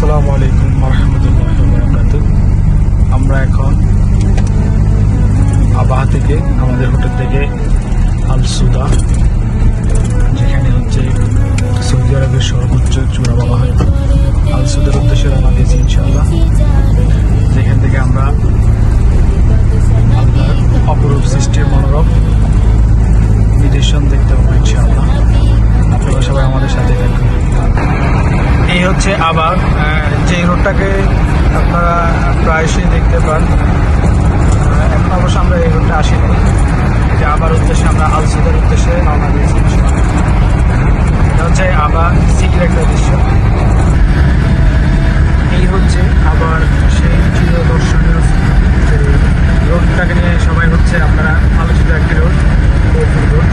আসসালামু আলাইকুম রহমতুল্লাহ বরকাত আমরা এখন আবাহা থেকে, আমাদের হোটেল থেকে আল সুদা যেখানে হচ্ছে সৌদি আরবের সর্বোচ্চ চূড়া বলা হয়। আল সুদার উদ্দেশ্যে রওনা দিয়েছি ইনশাআল্লাহ। যেখান থেকে আমরা আপনার অপরূপ সৃষ্টির মনোরম নিদর্শন দেখতে পাবো ইনশাআল্লাহ। আপনারা সবাই আমাদের সাথে থাকুন। এই হচ্ছে আবার যে রোডটাকে আপনারা প্রায়শই দেখতে পান। এখন অবশ্য আমরা এই রোডটা আসিনি। যে আবার উদ্দেশ্যে আমরা আলসুদের উদ্দেশ্যে রওনা দিয়েছি এটা হচ্ছে আবার সিটির একটা দৃশ্য। এই হচ্ছে আবার সেই চির দর্শনীয় যে রোডটাকে নিয়ে সবাই হচ্ছে আপনারা আলোচিত একটি রোড বোলপুর রোড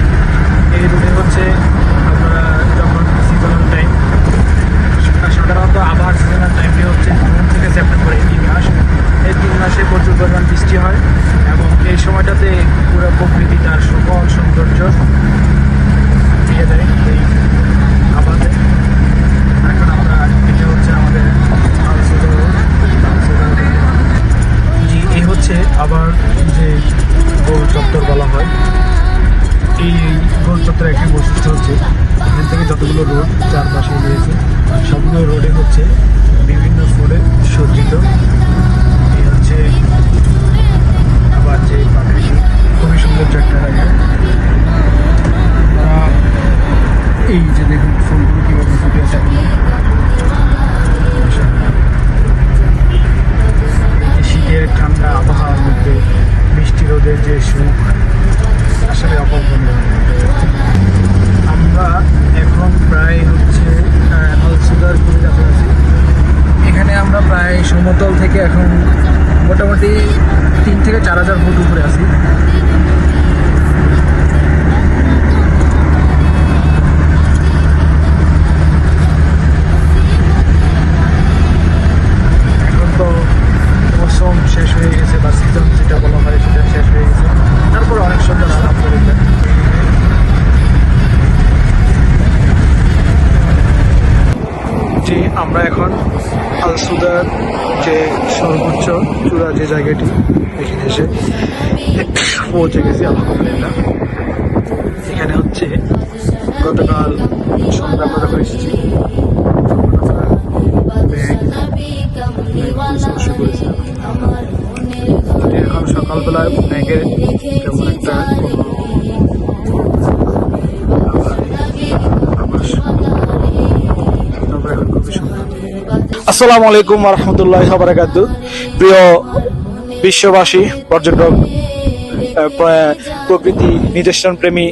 এই রোডে হচ্ছে আপনারা যখন সিজনাল টাইম সাধারণত আবার সিজনাল টাইমটি হচ্ছে জুন থেকে সেপ্টেম্বর এই তিন মাস এই তিন মাসে প্রচুর পরিমাণ বৃষ্টি হয় এবং এই সময়টাতে পুরো প্রকৃতি, তার সকল সৌন্দর্য দিয়ে দেয় এই আবাদে। এখন আমরা এটা হচ্ছে আমাদের। জি, এই হচ্ছে আবার যে গোল চত্বর বলা হয়। এই গোল চত্বরের একটি বৈশিষ্ট্য হচ্ছে, এখান থেকে যতগুলো রোড চারপাশে রয়েছে, সবগুলো রোডে হচ্ছে বিভিন্ন ফুলে সজ্জিত। এই হচ্ছে যে প্রাকৃতিক খুবই সৌন্দর্য একটা জায়গা এই যে দেখুন, ফুলগুলো কীভাবে ফুটে আছে শীতের ঠান্ডা আবহাওয়ার মধ্যে মিষ্টি রোদের যে সুখ, আসলে অকল্পনীয়। আমরা এখন প্রায় হচ্ছে পুরো কাছে আছি। এখানে আমরা প্রায় সমতল থেকে এখন মোটামুটি তিন থেকে চার হাজার ফুট উপরে আছি। জি, আমরা এখন আলসুদার যে সর্বোচ্চ চূড়া যে জায়গাটি, এখানে এসে পৌঁছে গেছি আলহামদুলিল্লাহ। এখানে হচ্ছে গতকাল সন্ধ্যা যখন এসেছি এখন সকালবেলায় ব্যাগে আসসালামু আলাইকুম রহমতুল্লাহ বারাকাতু প্রিয় বিশ্ববাসী, পর্যটক প্রকৃতি নিদর্শন প্রেমী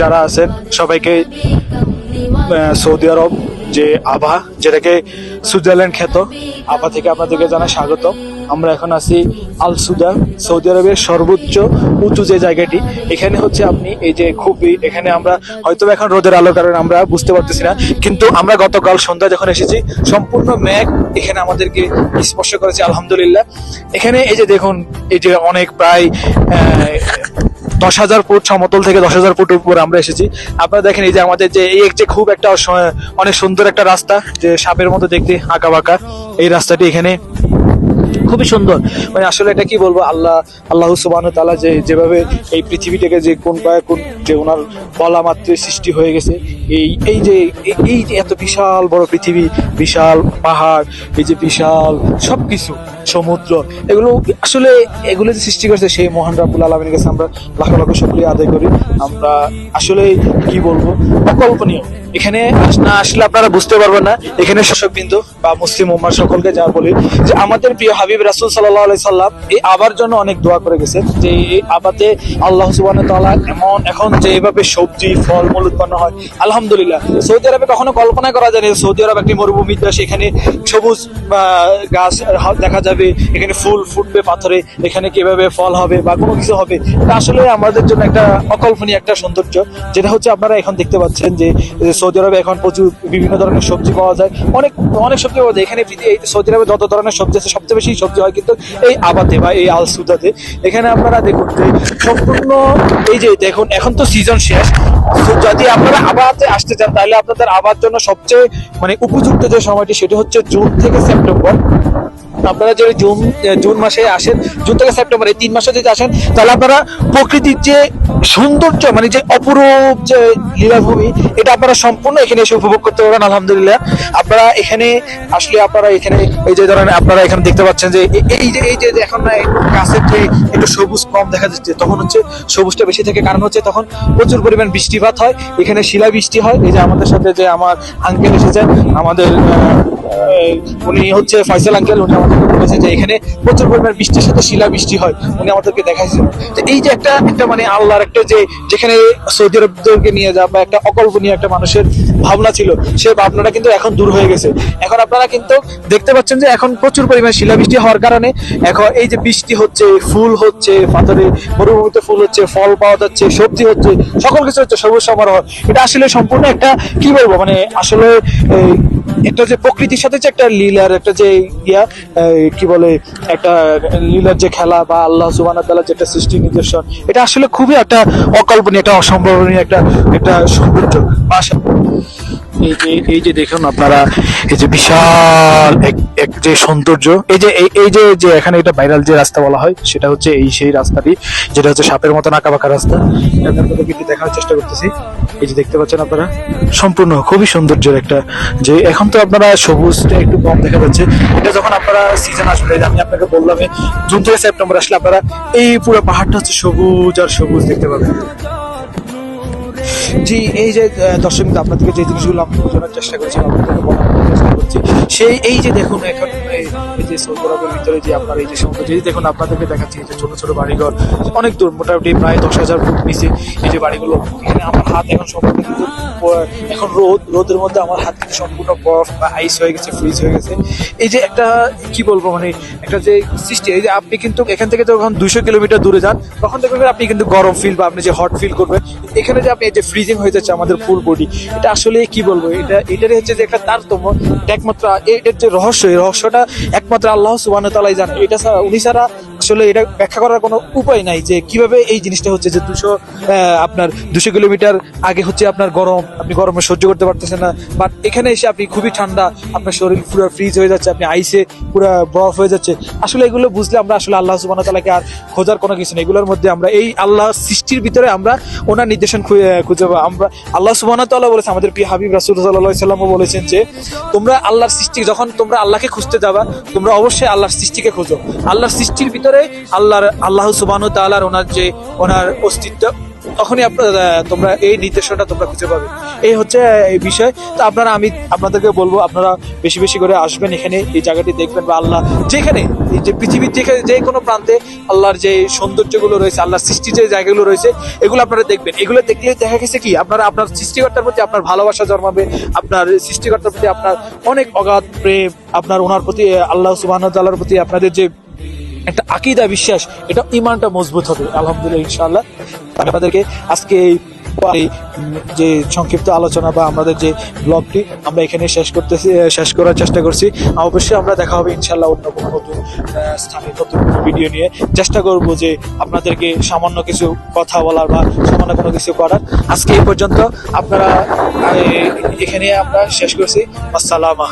যারা আছেন, সবাইকে সৌদি আরব যে আভা, যেটাকে সুইজারল্যান্ড খ্যাত, আভা থেকে আপনাদেরকে জানা স্বাগত আমরা এখন আছি আলসুদা সৌদি আরবের সর্বোচ্চ উঁচু যে জায়গাটি, এখানে হচ্ছে আপনি এই যে খুবই, এখানে আমরা হয়তো এখন রোদের আলো, কারণে আমরা বুঝতে পারতেছি না, কিন্তু আমরা গতকাল সন্ধ্যা যখন এসেছি, সম্পূর্ণ ম্যাঘ এখানে আমাদেরকে স্পর্শ করেছে, আলহামদুলিল্লাহ। এখানে এই যে দেখুন, এই যে অনেক প্রায় দশ হাজার ফুট সমতল থেকে দশ হাজার ফুট উপর আমরা এসেছি। আপনারা দেখেন এই যে আমাদের যে, এই যে খুব একটা অনেক সুন্দর একটা রাস্তা, যে সাপের মতো দেখতে আঁকা বাঁকা এই রাস্তাটি এখানে খুবই সুন্দর। মানে আসলে এটা কি বলব? আল্লাহ আল্লাহ সুবাহ তালা যে, যেভাবে এই পৃথিবীটাকে যে কোন পায়ে কোন, যে ওনার বলা মাত্রই সৃষ্টি হয়ে গেছে, এই এই যে, এই- যে এত বিশাল বড় পৃথিবী, বিশাল পাহাড়, এই যে বিশাল সবকিছু, সমুদ্র, এগুলো আসলে এগুলো যে সৃষ্টি করেছে সেই মহান রাবুল আলমীর কাছে আমরা লাখ লাখ সকলে আদায় করি। আমরা আসলে কি বলব? অকল্পনীয়। এখানে না আসলে আপনারা বুঝতে পারবেন না। এখানে শাসক বিন্দু বা মুসলিম উম্মার সকলকে যা বলি, যে আমাদের প্রিয় হাবিব রাসুল সাল্লাহ আলাই সাল্লাম এই আবার জন্য অনেক দোয়া করে গেছে, যে এই আবাতে আল্লাহ সুবাহ তাআলা এমন এখন যে এইভাবে সবজি ফল মূল উৎপন্ন হয়। আলহামদুলিল্লাহ। সৌদি আরবে কখনো কল্পনা করা যায় না সৌদি আরব একটি মরুভূমি দেশ এখানে সবুজ গাছ দেখা যাবে, এখানে ফুল ফুটবে পাথরে, এখানে কীভাবে ফল হবে বা কোনো কিছু হবে। এটা আসলে আমাদের জন্য একটা অকল্পনীয় একটা সৌন্দর্য, যেটা হচ্ছে আপনারা এখন দেখতে পাচ্ছেন যে সৌদি আরবে এখন প্রচুর বিভিন্ন ধরনের সবজি পাওয়া যায়। অনেক অনেক সবজি পাওয়া যায়। এখানে এই সৌদি আরবে যত ধরনের সবজি আছে, সবচেয়ে বেশি সবজি হয় কিন্তু এই আবাতে বা এই আল সুদাতে এখানে আপনারা দেখুন যে সম্পূর্ণ এই যে দেখুন, এখন তো সিজন শেষ। যদি আপনারা আবাতে আসতে চান, তাহলে আপনাদের আবার জন্য সবচেয়ে মানে উপযুক্ত যে সময়টি, সেটি হচ্ছে জুন থেকে সেপ্টেম্বর। আপনারা যদি জুন জুন মাসে আসেন, জুন থেকে সেপ্টেম্বর, এই তিন মাসে যদি আসেন, তাহলে আপনারা প্রকৃতির যে সৌন্দর্য মানে যে অপরূপ যে লীলাভূমি, এটা আপনারা সম্পূর্ণ এখানে এসে উপভোগ করতে পারবেন, আলহামদুলিল্লাহ। আপনারা এখানে আসলে আপনারা এখানে, এই যে ধরেন আপনারা এখানে দেখতে পাচ্ছেন যে এই যে এই যে এখন না, গাছের যে একটু সবুজ কম দেখা যাচ্ছে, তখন হচ্ছে সবুজটা বেশি থেকে। কারণ হচ্ছে তখন প্রচুর পরিমাণ বৃষ্টিপাত হয়। এখানে শিলা বৃষ্টি হয়। এই যে আমাদের সাথে যে আমার আঙ্কেল এসেছেন, আমাদের উনি হচ্ছে ফয়সাল আঙ্কেল উনি আমাদেরকে বলেছেন যে এখানে প্রচুর পরিমাণ বৃষ্টির সাথে শিলা বৃষ্টি হয়, উনি আমাদেরকে দেখাইছেন। তো এই যে একটা একটা মানে আল্লাহর একটা যে, যেখানে সৌদি আরবদেরকে নিয়ে যা বা একটা অকল্পনীয় একটা মানুষের ভাবনা ছিল, সে ভাবনাটা কিন্তু এখন দূর হয়ে গেছে। এখন আপনারা কিন্তু দেখতে পাচ্ছেন যে এখন প্রচুর পরিমাণ শিলাবৃষ্টি হওয়ার কারণে এখন এই যে বৃষ্টি হচ্ছে, ফুল হচ্ছে, পাথরে মরুভূমিতে ফুল হচ্ছে, ফল পাওয়া যাচ্ছে, সবজি হচ্ছে, সকল কিছু হচ্ছে সবুজ সমারোহ এটা আসলে সম্পূর্ণ একটা, কি বলব মানে আসলে একটা যে প্রকৃতির সাথে যে একটা লীলার একটা যে ইয়া কি বলে, একটা লীলার যে খেলা বা আল্লাহ সুবান যেটা সৃষ্টি নিদর্শন, এটা আসলে খুবই একটা অকল্পনীয়, একটা অসম্ভবনীয় একটা একটা সৌন্দর্য। ভাষা এই যে এই যে দেখুন আপনারা, এই যে বিশাল এক যে সৌন্দর্য, এই যে এই যে যে এখানে এটা ভাইরাল যে রাস্তা বলা হয়, সেটা হচ্ছে এই সেই রাস্তাটি, যেটা হচ্ছে সাপের মতো নাকা বাঁকা রাস্তা। এটা আমি আপনাদেরকে দেখানোর চেষ্টা করতেছি। এই যে দেখতে পাচ্ছেন আপনারা, সম্পূর্ণ খুবই সৌন্দর্যের একটা, যে এখন তো আপনারা সবুজটা একটু কম দেখা যাচ্ছে। এটা যখন আপনারা সিজন আসবে, আমি আপনাকে বললাম জুন থেকে সেপ্টেম্বর আসলে আপনারা এই পুরো পাহাড়টা হচ্ছে সবুজ আর সবুজ দেখতে পাবেন। জি, এই যে দর্শক, আপনাদেরকে যে জিনিসগুলো আমি বোঝানোর চেষ্টা করছি আপনাদেরকে বলার চেষ্টা করছি, সেই, এই যে দেখুন, এখন যে ভিতরে যে আপনার এই যে সৌন্দর্য এই যে দেখুন আপনাদেরকে এই যে ছোট ছোট অনেক দূর, মোটামুটি প্রায় দশ হাজার এই যে বাড়িগুলো। এখানে আমার হাত এখন রোদ, রোদের মধ্যে আমার হাত সম্পূর্ণ বরফ বা আইস হয়ে গেছে ফ্রিজ হয়ে গেছে। এই যে একটা বলব মানে একটা যে সৃষ্টি, এই যে আপনি কিন্তু এখান থেকে যখন দুশো কিলোমিটার দূরে যান, তখন দেখবেন আপনি কিন্তু গরম ফিল বা আপনি যে হট ফিল করবেন, এখানে যে আপনি যে ফ্রিজিং হয়ে যাচ্ছে আমাদের ফুল বডি এটা আসলে কি বলব? এটা এটারই হচ্ছে যে একটা তারতম্য। একমাত্র এটার যে রহস্য, এই রহস্যটা একমাত্র আল্লাহ সুবাহ জানে। এটা উনি ছাড়া আসলে এটা ব্যাখ্যা করার কোনো উপায় নাই যে কীভাবে এই জিনিসটা হচ্ছে যে দুশো আপনার দুশো কিলোমিটার আগে হচ্ছে আপনার গরম, আপনি গরমে সহ্য করতে পারতেছেন না। বাট এখানে এসে আপনি খুবই ঠান্ডা, আপনার শরীর পুরো ফ্রিজ হয়ে যাচ্ছে, আপনি আইসে পুরো বরফ হয়ে যাচ্ছে। আসলে এগুলো বুঝলে আমরা আসলে আল্লাহ সুবাহ তালাকে আর খোঁজার কোনো কিছু নেই। এগুলোর মধ্যে আমরা এই আল্লাহ সৃষ্টির ভিতরে আমরা ওনার নির্দেশন খুঁজে পাবো। আমরা আল্লাহ সুবাহ তাল্লাহ বলেছে, আমাদের প্রিয় হাবিব রাসুল সাল্লাহ বলেছেন যে, তোমরা আল্লাহর সৃষ্টি, যখন তোমরা আল্লাহকে খুঁজতে যাবা, তোমরা অবশ্যই আল্লাহর সৃষ্টিকে খোঁজো। আল্লাহর সৃষ্টির ভিতরে আল্লাহর, আল্লাহ সুবাহ তাল্লাহর ওনার যে, ওনার অস্তিত্ব, তখনই আপনার তোমরা এই নির্দেশনটা তোমরা খুঁজে পাবে। এই হচ্ছে এই বিষয়। তো আপনারা, আমি আপনাদেরকে বলব, আপনারা বেশি বেশি করে আসবেন এখানে, এই জায়গাটি দেখবেন বা আল্লাহ যেখানে, এই যে পৃথিবীর যেখানে, যে কোনো প্রান্তে আল্লাহর যে সৌন্দর্যগুলো রয়েছে, আল্লাহর সৃষ্টির যে জায়গাগুলো রয়েছে, এগুলো আপনারা দেখবেন। এগুলো দেখলে দেখা গেছে কি, আপনারা, আপনার সৃষ্টিকর্তার প্রতি আপনার ভালোবাসা জন্মাবে, আপনার সৃষ্টিকর্তার প্রতি আপনার অনেক অগাধ প্রেম, আপনার ওনার প্রতি, আল্লাহ সুবাহ প্রতি আপনাদের যে একটা আকিদা, বিশ্বাস, এটা ইমানটা মজবুত হবে, আলহামদুলিল্লাহ, ইনশাআল্লাহ। আপনাদেরকে আজকে এই যে সংক্ষিপ্ত আলোচনা বা আমাদের যে ব্লগটি, আমরা এখানে শেষ করতেছি শেষ করার চেষ্টা করছি। অবশ্যই আমরা দেখা হবে ইনশাল্লাহ অন্য কোনো নতুন স্থানে নতুন ভিডিও নিয়ে। চেষ্টা করব যে আপনাদেরকে সামান্য কিছু কথা বলার বা সামান্য কোনো কিছু করার। আজকে এই পর্যন্ত আপনারা এখানে আমরা শেষ করছি। আসসালামা